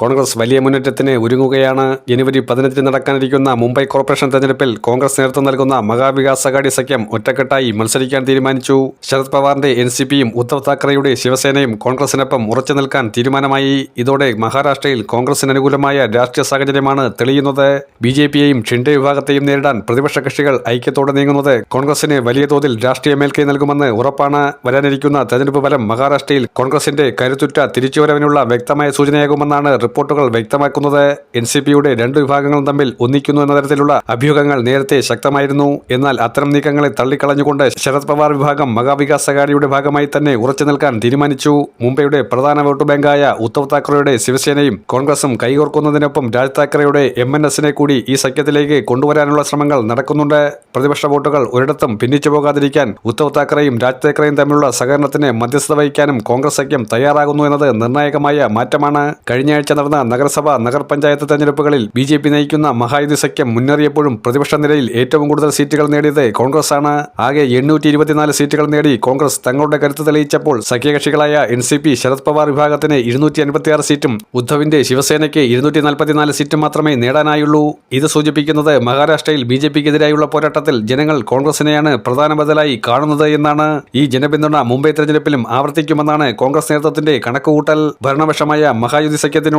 കോൺഗ്രസ് വലിയ മുന്നേറ്റത്തിന് ഒരുങ്ങുകയാണ്. ജനുവരി പതിനഞ്ചിന് നടക്കാനിരിക്കുന്ന മുംബൈ കോർപ്പറേഷൻ തെരഞ്ഞെടുപ്പിൽ കോൺഗ്രസ് നേതൃത്വം നൽകുന്ന മഹാവികാസ് അഘാടി സഖ്യം ഒറ്റക്കെട്ടായി മത്സരിക്കാൻ തീരുമാനിച്ചു. ശരത് പവാറിന്റെ എൻ സി പിയും ഉദ്ധവ് താക്കറെയുടെ ശിവസേനയും കോൺഗ്രസിനൊപ്പം ഉറച്ചു നിൽക്കാൻ തീരുമാനമായി. ഇതോടെ മഹാരാഷ്ട്രയിൽ കോൺഗ്രസിന് അനുകൂലമായ രാഷ്ട്രീയ സാഹചര്യമാണ് തെളിയുന്നത്. ബി ജെ പിയെയും ഷിൻഡെ വിഭാഗത്തെയും നേരിടാൻ പ്രതിപക്ഷ കക്ഷികൾ ഐക്യത്തോടെ നീങ്ങുന്നത് കോൺഗ്രസിന് വലിയ തോതിൽ രാഷ്ട്രീയ മേൽക്കൈ നൽകുമെന്ന് ഉറപ്പാണ്. വരാനിരിക്കുന്ന തെരഞ്ഞെടുപ്പ് ഫലം മഹാരാഷ്ട്രയിൽ കോൺഗ്രസിന്റെ കരുത്തുറ്റ തിരിച്ചുവരവിനുള്ള വ്യക്തമായ സൂചനയാകുമെന്നാണ് റിപ്പോർട്ടുകൾ വ്യക്തമാക്കുന്നത് എൻ സി പിയുടെ രണ്ടു വിഭാഗങ്ങളും തമ്മിൽ ഒന്നിക്കുന്നു എന്ന തരത്തിലുള്ള അഭ്യൂഹങ്ങൾ നേരത്തെ ശക്തമായിരുന്നു. എന്നാൽ അത്തരം നീക്കങ്ങളെ തള്ളിക്കളഞ്ഞുകൊണ്ട് ശരത് പവാർ വിഭാഗം മഹാവികാസ് അഗാഡിയുടെ ഭാഗമായി തന്നെ ഉറച്ചു നിൽക്കാൻ തീരുമാനിച്ചു. മുംബൈയുടെ പ്രധാന വോട്ട് ബാങ്കായ ഉദ്ധവ് താക്കറെയുടെ ശിവസേനയും കോൺഗ്രസും കൈകോർക്കുന്നതിനൊപ്പം രാജ് താക്കറെയുടെ എം എൻ എസിനെ കൂടി ഈ സഖ്യത്തിലേക്ക് കൊണ്ടുവരാനുള്ള ശ്രമങ്ങൾ നടക്കുന്നുണ്ട്. പ്രതിപക്ഷ വോട്ടുകൾ ഒരിടത്തും ഭിന്നിച്ചു പോകാതിരിക്കാൻ ഉദ്ധവ് താക്കറെയും രാജ് താക്കറെയും തമ്മിലുള്ള സഹകരണത്തിന് മധ്യസ്ഥത വഹിക്കാനും കോൺഗ്രസ് സഖ്യം തയ്യാറാകുന്നു എന്നത് നിർണായകമായ മാറ്റമാണ്. കഴിഞ്ഞയാഴ്ച നടന്ന നഗരസഭ നഗരപഞ്ചായത്ത് തെരഞ്ഞെടുപ്പുകളിൽ ബി ജെ പി നയിക്കുന്ന മഹായുതി സഖ്യം മുന്നേറിയപ്പോഴും പ്രതിപക്ഷ നിരയിൽ ഏറ്റവും കൂടുതൽ സീറ്റുകൾ നേടിയത് കോൺഗ്രസ് ആണ് ആകെ എണ്ണൂറ്റി ഇരുപത്തിനാല് സീറ്റുകൾ നേടി കോൺഗ്രസ് തങ്ങളുടെ കരുത്ത് തെളിയിച്ചപ്പോൾ സഖ്യകക്ഷികളായ N C P Sharad Pawar വിഭാഗത്തിന് ഇരുന്നൂറ്റി അൻപത്തിയാറ് സീറ്റും ഉദ്ധവിന്റെ ശിവസേനയ്ക്ക് ഇരുന്നൂറ്റി നാൽപ്പത്തിനാല് സീറ്റും മാത്രമേ നേടാനായുള്ളൂ. ഇത് സൂചിപ്പിക്കുന്നത് മഹാരാഷ്ട്രയിൽ ബി ജെ പിക്കെതിരായുള്ള പോരാട്ടത്തിൽ ജനങ്ങൾ കോൺഗ്രസിനെയാണ് പ്രധാന ബദലായി കാണുന്നത് എന്നാണ്. ഈ ജനപിന്തുണ മുംബൈ തെരഞ്ഞെടുപ്പിലും ആവർത്തിക്കുമെന്നാണ് കോൺഗ്രസ് നേതൃത്വത്തിന്റെ കണക്കുകൂട്ടൽ. ഭരണപക്ഷമായ മഹായുതി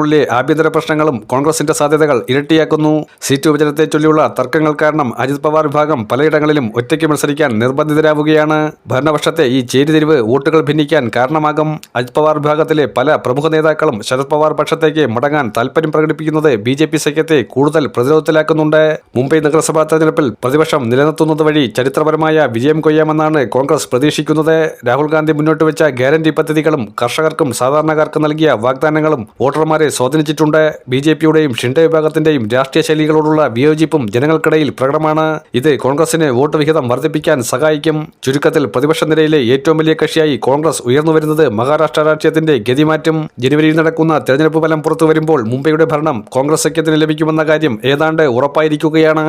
സഖ്യത്തിനുള്ളിലെ ആഭ്യന്തര പ്രശ്നങ്ങളും കോൺഗ്രസിന്റെ സാധ്യതകൾ ഇരട്ടിയാക്കുന്നു. സീറ്റ് വിഭജനത്തെ ചൊല്ലിയുള്ള തർക്കങ്ങൾ കാരണം അജിത് പവാർ വിഭാഗം പലയിടങ്ങളിലും ഒറ്റയ്ക്ക് മത്സരിക്കാൻ നിർബന്ധിതരാവുകയാണ്. ഭരണപക്ഷത്തെ ഈ ചേരിതിരിവ് വോട്ടുകൾ ഭിന്നിക്കാൻ കാരണമാകും. അജിത് പവാർ വിഭാഗത്തിലെ പല പ്രമുഖ നേതാക്കളും ശരത് പവാർ പക്ഷത്തേക്ക് മടങ്ങാൻ താൽപര്യം പ്രകടിപ്പിക്കുന്നത് ബി ജെ പി സഖ്യത്തെ കൂടുതൽ പ്രതിരോധത്തിലാക്കുന്നുണ്ട്. മുംബൈ നഗരസഭാ തെരഞ്ഞെടുപ്പിൽ പ്രതിപക്ഷം നിലനിർത്തുന്നത് വഴി ചരിത്രപരമായ വിജയം കൊയ്യാമെന്നാണ് കോൺഗ്രസ് പ്രതീക്ഷിക്കുന്നത്. രാഹുൽ ഗാന്ധി മുന്നോട്ട് വെച്ച ഗ്യാരണ്ടി പദ്ധതികളും കർഷകർക്കും സാധാരണക്കാർക്കും നൽകിയ വാഗ്ദാനങ്ങളും വോട്ടർമാരെ സ്വാധീനിച്ചിട്ടുണ്ട്. ബി ജെ പിയുടെയും ഷിൻഡെ വിഭാഗത്തിന്റെയും രാഷ്ട്രീയ ശൈലികളോടുള്ള വിയോജിപ്പും ജനങ്ങൾക്കിടയിൽ പ്രകടമാണ്. ഇത് കോൺഗ്രസിന് വോട്ട് വിഹിതം വർദ്ധിപ്പിക്കാൻ സഹായിക്കും. ചുരുക്കത്തിൽ പ്രതിപക്ഷ നിരയിലെ ഏറ്റവും വലിയ കക്ഷിയായി കോൺഗ്രസ് ഉയർന്നു വരുന്നത് മഹാരാഷ്ട്ര രാഷ്ട്രീയത്തിന്റെ ഗതിമാറ്റം. ജനുവരിയിൽ നടക്കുന്ന തെരഞ്ഞെടുപ്പ് ഫലം പുറത്തു വരുമ്പോൾ മുംബൈയുടെ ഭരണം കോൺഗ്രസ് സഖ്യത്തിന് ലഭിക്കുമെന്ന കാര്യം ഏതാണ്ട് ഉറപ്പായിരിക്കുകയാണ്.